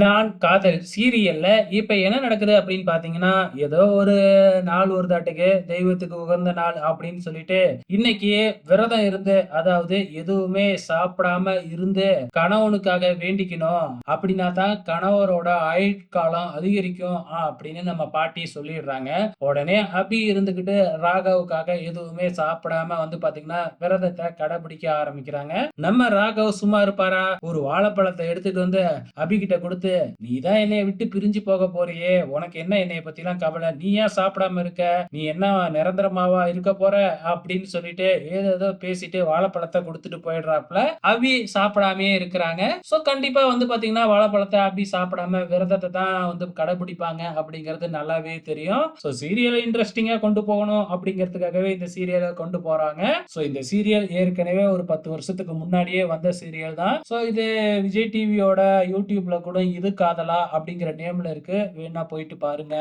நான் காதல் சீரியல்ல இப்ப என்ன நடக்குது அப்படின்னு பாத்தீங்கன்னா ஏதோ ஒரு நாள் ஒரு தாட்டுக்கு தெய்வத்துக்கு உகந்த நாள் அப்படின்னு சொல்லிட்டு, இன்னைக்கு விரதம் இருந்து அதாவது எதுவுமே சாப்பிடாம இருந்து கணவனுக்காக வேண்டிக்கணும். அப்படின்னா தான் கணவரோட ஆயுட்காலம் அதிகரிக்கும் அப்படின்னு நம்ம பாட்டி சொல்லிடுறாங்க. உடனே அபி இருந்துகிட்டு ராகவுக்காக எதுவுமே சாப்பிடாம வந்து பாத்தீங்கன்னா விரதத்தை கடைபிடிக்க ஆரம்பிக்கிறாங்க. நம்ம ராகவ் சும்மா இருப்பாரா? ஒரு வாழைப்பழத்தை எடுத்துட்டு வந்து அபிகிட்ட கொடுத்து "நீ தான் என்னைய விட்டு பிரிஞ்சு போக போறியே! உனக்கு என்ன என்னைய பத்திலாம் கவலை நீ ஏன் சாப்பிடாம இருக்க? நீ என்ன நிரந்தரமாவா இருக்க போற?" அப்படின்னு சொல்லிட்டு ஏதேதோ பேசிட்டு வாழைப்பழத்தை கொடுத்துட்டு போயிடுறாப்ல. அபி சாப்பிடாமயே இருக்கிறாங்க. சோ கண்டிப்பா வந்து பார்த்தீங்கன்னா, வாழைப்பழத்தை அபி சாப்பிடாம விரதத்தை தான் வந்து கடைபிடிப்பாங்க அப்படிங்கிறது நல்லாவே தெரியும். சோ சீரியல் இன்ட்ரெஸ்டிங்கா கொண்டு போகணும் அப்படிங்கிறதுக்காகவே இந்த சீரியலை கொண்டு போறாங்க. சோ இந்த சீரியல் ஏற்கனவே ஒரு 10 வருஷத்துக்கு முன்னாடியே வந்த சீரியல் தான். சோ இது விஜய் டிவியோட யூடியூப்ல கூட இது காதலா அப்படிங்கிற நேம்ல இருக்கு. வேணா போயிட்டு பாருங்க.